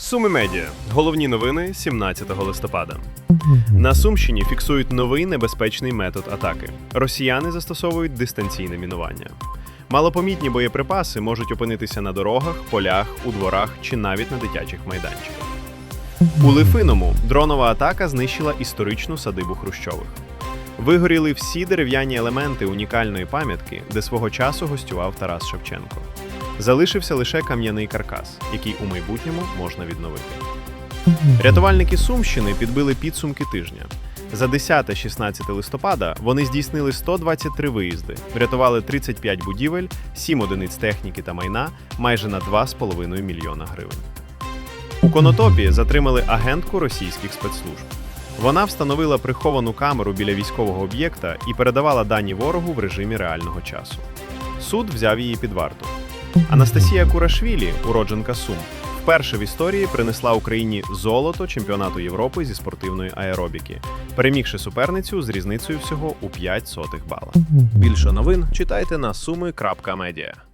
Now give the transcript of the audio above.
Суми медіа. Головні новини 17 листопада. На Сумщині фіксують новий небезпечний метод атаки. Росіяни застосовують дистанційне мінування. Малопомітні боєприпаси можуть опинитися на дорогах, полях, у дворах чи навіть на дитячих майданчиках. У Лифиному дронова атака знищила історичну садибу Хрущових. Вигоріли всі дерев'яні елементи унікальної пам'ятки, де свого часу гостював Тарас Шевченко. Залишився лише кам'яний каркас, який у майбутньому можна відновити. Рятувальники Сумщини підбили підсумки тижня. За 10-16 листопада вони здійснили 123 виїзди, врятували 35 будівель, 7 одиниць техніки та майна майже на 2,5 мільйона гривень. У Конотопі затримали агентку російських спецслужб. Вона встановила приховану камеру біля військового об'єкта і передавала дані ворогу в режимі реального часу. Суд взяв її під варту. Анастасія Курашвілі, уродженка Сум, вперше в історії принесла Україні золото чемпіонату Європи зі спортивної аеробіки, перемігши суперницю з різницею всього у 5 сотих бала. Більше новин читайте на суми.медіа.